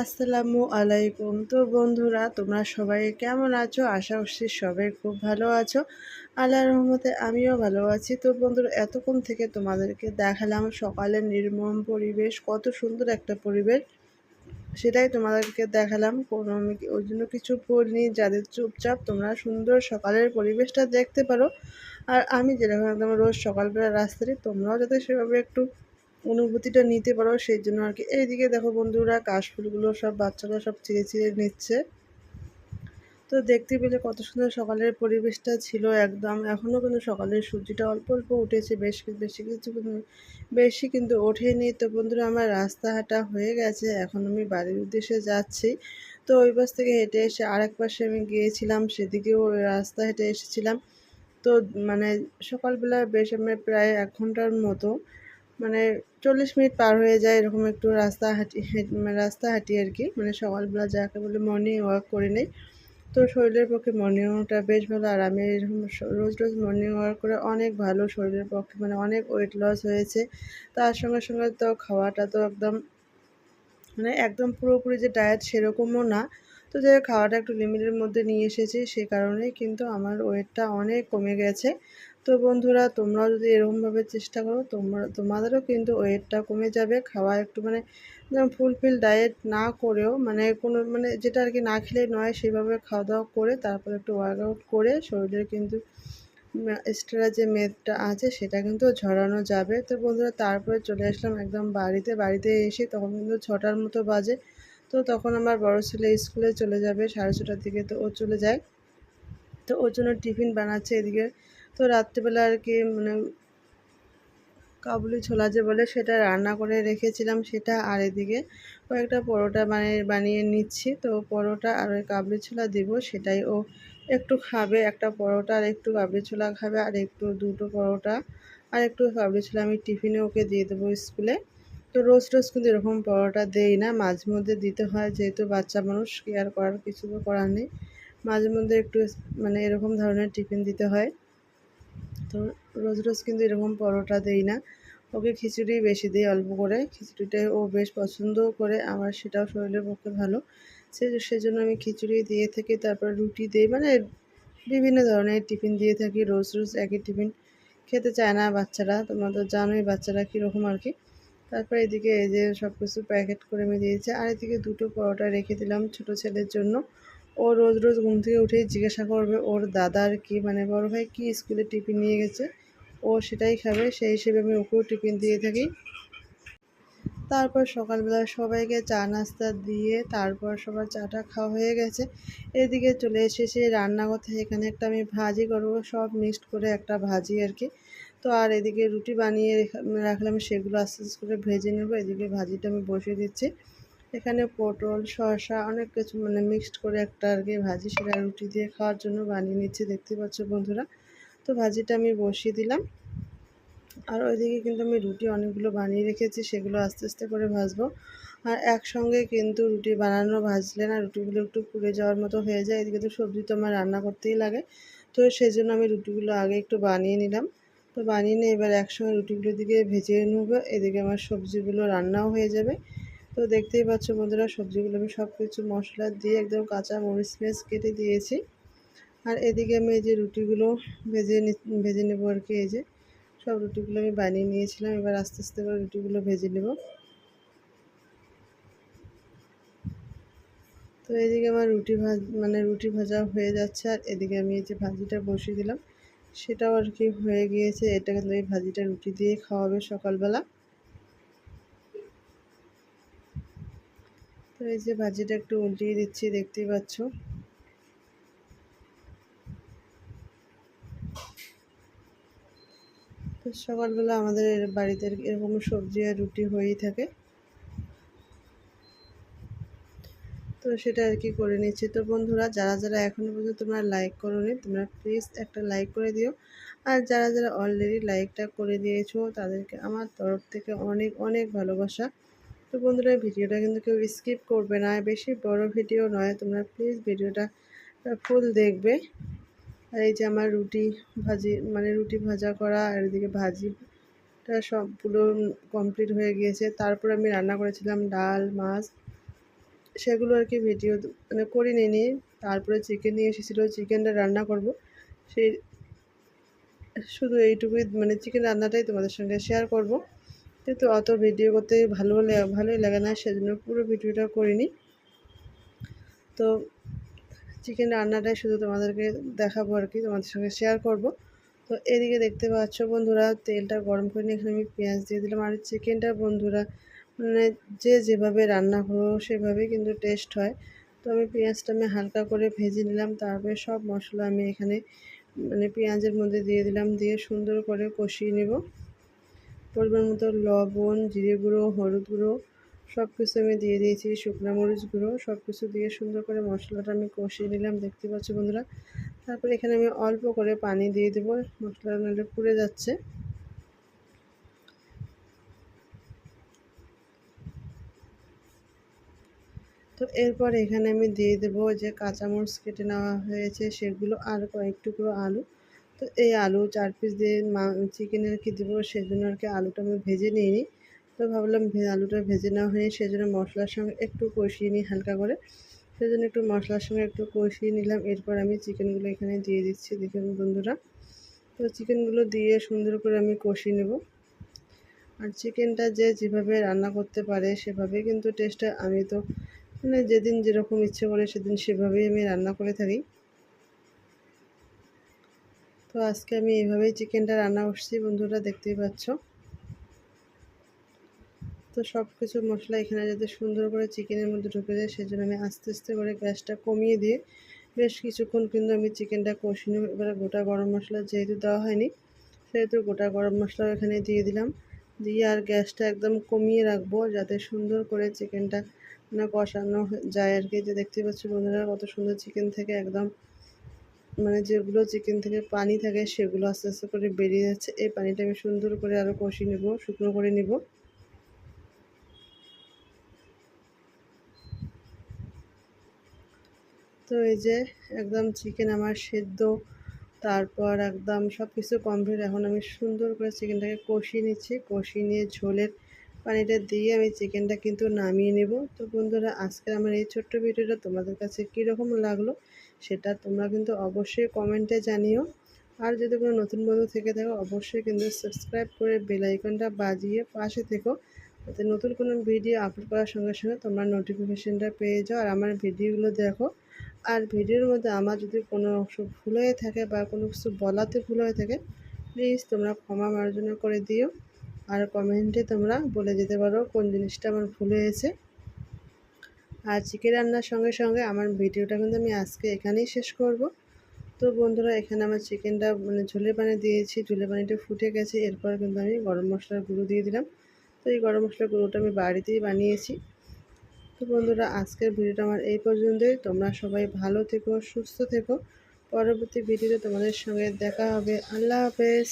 আসসালামু আলাইকুম। তো বন্ধুরা, তোমরা সবাই কেমন আছো? আশা করছি সবাই খুব ভালো আছো। আল্লাহ রহমতে আমিও ভালো আছি। তো বন্ধুরা, এতক্ষণ থেকে তোমাদেরকে দেখালাম সকালের নির্মম পরিবেশ, কত সুন্দর একটা পরিবেশ। সেটাই তোমাদেরকে দেখালাম। কোনো আমি ওই জন্য কিছু বলিনি, যাদের চুপচাপ তোমরা সুন্দর সকালের পরিবেশটা দেখতে পারো। আর আমি যেরকম একদম রোজ সকালবেলা রাস্তায়, তোমরাও যাতে সেভাবে একটু অনুভূতিটা নিতে পারো সেই জন্য আর কি। এইদিকে দেখো বন্ধুরা, কাশফুলগুলো সব বাচ্চারা সব চিড়ে চিড়ে নিচ্ছে। তো দেখতে পেলে কত সুন্দর সকালের পরিবেশটা ছিল একদম। এখনও কিন্তু সকালের সূর্যটা অল্প অল্প উঠেছে, বেশ বেশি কিছু বেশি কিন্তু ওঠেনি। তো বন্ধুরা, আমার রাস্তা হাঁটা হয়ে গেছে, এখন আমি বাড়ির উদ্দেশ্যে যাচ্ছি। তো ওই পাশ থেকে হেঁটে এসে আরেক পাশে আমি গিয়েছিলাম, সেদিকেও রাস্তা হেঁটে এসেছিলাম। তো মানে সকালবেলা বেশ আমি প্রায় এক ঘণ্টার মতো মানে চল্লিশ মিনিট পার হয়ে যায় এরকম একটু রাস্তা হাঁটি মানে রাস্তা হাঁটি আর কি। মানে সকালবেলা যাকে বলে মর্নিং ওয়াক করে নেই। তো শরীরের পক্ষে মর্নিং ওয়াকটা বেশ ভালো। আর আমি এরকম রোজ রোজ মর্নিং ওয়াক করে অনেক ভালো শরীরের পক্ষে। মানে অনেক ওয়েট লস হয়েছে। তার সঙ্গে সঙ্গে তো খাওয়াটা তো একদম মানে একদম পুরোপুরি যে ডায়েট সেরকমও না। তো যাই খাওয়াটা একটু লিমিটের মধ্যে নিয়ে এসেছি সে কারণেই। কিন্তু আমার ওয়েটটা অনেক কমে গেছে। তো বন্ধুরা, তোমরাও যদি এরকমভাবে চেষ্টা করো, তোমরা, তোমাদেরও কিন্তু ওয়েটটা কমে যাবে। খাওয়া একটু মানে ফুলফিল ডায়েট না করেও মানে কোনো মানে যেটা আর কি না খেলে নয় সেভাবে খাওয়া দাওয়া করে, তারপর একটু ওয়ার্কআউট করে শরীরের কিন্তু এক্সট্রা যে মেদটা আছে, সেটা কিন্তু ঝরানো যাবে। তো বন্ধুরা, তারপরে চলে আসলাম একদম বাড়িতে। বাড়িতে এসে তখন কিন্তু ছটার মতো বাজে। তো তখন আমার বড় ছেলে স্কুলে চলে যাবে, সাড়ে ছটার দিকে তো ও চলে যায়। তো ওর জন্য টিফিন বানাচ্ছে এদিকে। তো রাত্রিবেলা আর কি মানে কাবুলি ছোলা যে বলে সেটা রান্না করে রেখেছিলাম সেটা আর এদিকে কয়েকটা পরোটা মানে বানিয়ে নিচ্ছি। তো পরোটা আর ওই কাবলি ছোলা দিব সেটাই ও একটু খাবে, একটা পরোটা আর একটু কাবলি ছোলা খাবে আর একটু দুটো পরোটা আর একটু কাবলি ছোলা আমি টিফিনে ওকে দিয়ে দেবো স্কুলে। তো রোজ রোজ কিন্তু এরকম পরোটা দেই না, মাঝে মধ্যে দিতে হয় যেহেতু বাচ্চা মানুষ কেয়ার করার কিছু তো করার নেই। মাঝে মধ্যে একটু মানে এরকম ধরনের টিফিন দিতে হয়। তো রোজ রোজ কিন্তু এরকম পরোটা দেই না। ওকে খিচুড়ি বেশি দিই অল্প করে। খিচুড়িটাই ও বেশ পছন্দও করে, আমার সেটাও শরীরের পক্ষে ভালো। সে সেজন্য আমি খিচুড়ি দিয়ে থাকি, তারপর রুটি দিই মানে বিভিন্ন ধরনের টিফিন দিয়ে থাকি। রোজ রোজ একই টিফিন খেতে চায় না বাচ্চারা, তোমরা তো জানোই বাচ্চারা কীরকম আর কি। তারপর এদিকে এই যে সব কিছু প্যাকেট করে আমি দিয়েছি। আর এদিকে দুটো পরোটা রেখে দিলাম ছোটো ছেলের জন্য। ও রোজ রোজ ঘুম থেকে উঠেই জিজ্ঞাসা করবে, ওর দাদার কি মানে বড় ভাই কি স্কুলে টিফিন নিয়ে গেছে? ও সেটাই খাবে, সেই হিসেবে আমি ওকেও টিফিন দিয়ে থাকি। তারপর সকালবেলা সবাইকে চা নাস্তা দিয়ে তারপর সবার চাটা খাওয়া হয়ে গেছে। এদিকে চলে এসে এসেছি রান্নাঘর থেকে এখানে একটা আমি ভাজি করব, সব মিক্সড করে একটা ভাজি আর কি। তো আর এদিকে রুটি বানিয়ে রাখলাম, সেগুলো আস্তে আস্তে করে ভেজে নেব, এদিকে ভাজিটা আমি বসিয়ে দিচ্ছি। এখানে পটল, শসা অনেক কিছু মানে মিক্সড করে একটা আর কি ভাজি সেটা রুটি দিয়ে খাওয়ার জন্য বানিয়ে নিচ্ছি। দেখতে পাচ্ছ বন্ধুরা, তো ভাজিটা আমি বসিয়ে দিলাম। আর ওইদিকে কিন্তু আমি রুটি অনেকগুলো বানিয়ে রেখেছি, সেগুলো আস্তে আস্তে করে ভাজবো। আর একসঙ্গে কিন্তু রুটি বানানো, ভাজলে না রুটিগুলো একটু পুড়ে যাওয়ার মতো হয়ে যায়, এদিকে তো সবজি তো আমার রান্না করতেই লাগে। তো সেই জন্য আমি রুটিগুলো আগে একটু বানিয়ে নিলাম। তো বানিয়ে নিয়ে এবার একসঙ্গে রুটিগুলো দিকে ভেজে নেব, এদিকে আমার সবজিগুলো রান্নাও হয়ে যাবে। তো দেখতেই পাচ্ছ বন্ধুরা, সবজিগুলো আমি সব কিছু মশলা দিয়ে একদম কাঁচা মরিচ মেচ কেটে দিয়েছি। আর এদিকে আমি এই যে রুটিগুলো ভেজে ভেজে নেব আর কি, এই যে সব রুটিগুলো আমি বানিয়ে নিয়েছিলাম। এবার আস্তে আস্তে করে রুটিগুলো ভেজে নেব। তো এদিকে আমার রুটি ভাজ মানে রুটি ভাজা হয়ে যাচ্ছে, আর এদিকে আমি এই যে ভাজিটা বসিয়ে দিলাম। সেটাও আর কি হয়ে গিয়েছে। এটা কিন্তু ভাজিটা রুটি দিয়ে খাওয়াবে সকালবেলা। তো এই যে ভাজিটা একটু উল্টিয়ে দিচ্ছি, দেখতেই পাচ্ছ? তো সকালবেলা আমাদের বাড়িতে এরকম সবজি আর রুটি হয়েই থাকে। তো সেটা আর কি করে নিচ্ছি। তো বন্ধুরা, যারা যারা এখনও পর্যন্ত তোমরা লাইক করো নি তোমরা প্লিজ একটা লাইক করে দিও। আর যারা যারা অলরেডি লাইকটা করে দিয়েছ, তাদেরকে আমার তরফ থেকে অনেক অনেক ভালোবাসা। তো বন্ধুরা ভিডিওটা কিন্তু কেউ স্কিপ করবে না। বেশি বড় ভিডিও নয়, তোমরা প্লিজ ভিডিওটা ফুল দেখবে। আর এই যে আমার রুটি ভাজি মানে রুটি ভাজা করা, আর এদিকে ভাজিটা সবগুলো কমপ্লিট হয়ে গিয়েছে। তারপর আমি রান্না করেছিলাম ডাল, মাছ, সেগুলো আর কি ভিডিও মানে করে নিয়ে তারপরে চিকেন নিয়ে এসেছিল চিকেনটা রান্না করব। সেই, শুধু এইটুকুই মানে চিকেন রান্নাটাই তোমাদের সঙ্গে শেয়ার করব। কিন্তু অত ভিডিও করতে ভালো ভালোই লাগে না, সেজন্য পুরো ভিডিওটা করিনি। তো চিকেন রান্নাটাই শুধু তোমাদেরকে দেখাবো আর কি, তোমাদের সঙ্গে শেয়ার করব। তো এদিকে দেখতে পাচ্ছ বন্ধুরা, তেলটা গরম করে নিয়ে এখানে আমি পেঁয়াজ দিয়ে দিলাম। আর চিকেনটা বন্ধুরা মানে যে যেভাবে রান্না করব সেভাবেই কিন্তু টেস্ট হয়। তো আমি পেঁয়াজটা আমি হালকা করে ভেজে নিলাম, তারপরে সব মশলা আমি এখানে মানে পেঁয়াজের মধ্যে দিয়ে দিলাম, দিয়ে সুন্দর করে কষিয়ে নেব। পরিমাণ মতো লবণ, জিরে গুঁড়ো, হলুদ গুঁড়ো সব কিছু আমি দিয়ে দিয়েছি, শুকনো মরিচ গুঁড়ো সব কিছু দিয়ে সুন্দর করে মশলাটা আমি কষিয়ে নিলাম, দেখতে পাচ্ছি বন্ধুরা। তারপর এখানে আমি অল্প করে পানি দিয়ে দেবো, মশলাটা নাহলে পুড়ে যাচ্ছে। তো এরপর এখানে আমি দিয়ে দেবো যে কাঁচামরিচ কেটে নেওয়া হয়েছে, সেগুলো আর কয়েক টুকরো আলু। তো এই আলু চার পিস দিয়ে মা চিকেনের কি দেবো, সেজন্য আর কি আলুটা আমি ভেজে নিয়ে নিই তো ভাবলাম আলুটা ভেজে নেওয়া হয়নি, সেজন্য মশলার সঙ্গে একটু কষিয়ে নিই হালকা করে। সেজন্য একটু মশলার সঙ্গে একটু কষিয়ে নিলাম, এরপর আমি চিকেনগুলো এখানে দিয়ে দিচ্ছি, দেখুন বন্ধুরা। তো চিকেনগুলো দিয়ে সুন্দর করে আমি কষিয়ে নেব। আর চিকেনটা যে যেভাবে রান্না করতে পারে, সেভাবে কিন্তু টেস্টটা আমি তো মানে যেদিন যেরকম ইচ্ছে করে সেদিন সেভাবেই আমি রান্না করে থাকি। তো আজকে আমি এইভাবেই চিকেনটা রান্না করছি, বন্ধুরা দেখতেই পাচ্ছ। তো সব কিছু মশলা এখানে যাতে সুন্দর করে চিকেনের মধ্যে ঢুকে যায়, সেজন্য আমি আস্তে আস্তে করে গ্যাসটা কমিয়ে দিয়ে বেশ কিছুক্ষণ কিন্তু আমি চিকেনটা কষিয়ে নেব। এবারে গোটা গরম মশলা যেহেতু দেওয়া হয়নি, সেহেতু গোটা গরম মশলাও এখানে দিয়ে দিলাম। দিয়ে আর গ্যাসটা একদম কমিয়ে রাখব, যাতে সুন্দর করে চিকেনটা না কষানো যায় আর কি। যে দেখতে পাচ্ছি বন্ধুরা, কত সুন্দর চিকেন থেকে একদম মানে যেগুলো চিকেন থেকে পানি থাকে সেগুলো আস্তে আস্তে করে বেরিয়ে যাচ্ছে। এই পানিটা আমি সুন্দর করে আরও কষিয়ে নেব, শুকনো করে নিব। তো এই যে একদম চিকেন আমার সেদ্ধ, তারপর একদম সব কিছু কমপ্লিট এখন আমি সুন্দর করে চিকেনটাকে কষিয়ে নিচ্ছি। কষিয়ে নিয়ে ঝোলের পানিটা দিয়ে আমি চিকেনটা কিন্তু নামিয়ে নেব। তো বন্ধুরা আজকে আমার এই ছোট্ট ভিডিওটা তোমাদের কাছে কীরকম লাগল? সেটা তোমরা কিন্তু অবশ্যই কমেন্টে জানিও। আর যদি কোনো নতুন বন্ধু থেকে থাকো, অবশ্যই কিন্তু সাবস্ক্রাইব করে বেলাইকনটা বাজিয়ে পাশে থেকো। যাতে নতুন কোনো ভিডিও আপলোড করার সঙ্গে সঙ্গে তোমরা নোটিফিকেশানটা পেয়ে যাও। আর আমার ভিডিওগুলো দেখো। আর ভিডিওর মধ্যে আমার যদি কোনো অংশ ভুল হয়ে থাকে বা কোনো কিছু বলাতে ভুল হয়ে থাকে প্লিজ তোমরা ক্ষমা মার্জনা করে দিও। আর কমেন্টে তোমরা বলে যেতে পারো কোন জিনিসটা আমার ভুল হয়েছে। আর চিকেন রান্নার সঙ্গে সঙ্গে আমার ভিডিওটা কিন্তু আমি আজকে এখানেই শেষ করব। তো বন্ধুরা, এখানে আমার চিকেনটা মানে ঝোলের পানি দিয়েছি, ঝোলের পানিটা ফুটে গেছে, এরপর কিন্তু আমি গরম মশলার গুঁড়ো দিয়ে দিলাম। তো এই গরম মশলার গুঁড়োটা আমি বাড়িতেই বানিয়েছি। তো বন্ধুরা, আজকের ভিডিওটা আমার এই পর্যন্তই। তোমরা সবাই ভালো থেকো, সুস্থ থেকো। পরবর্তী ভিডিওতে তোমাদের সঙ্গে দেখা হবে। আল্লাহ হাফেজ।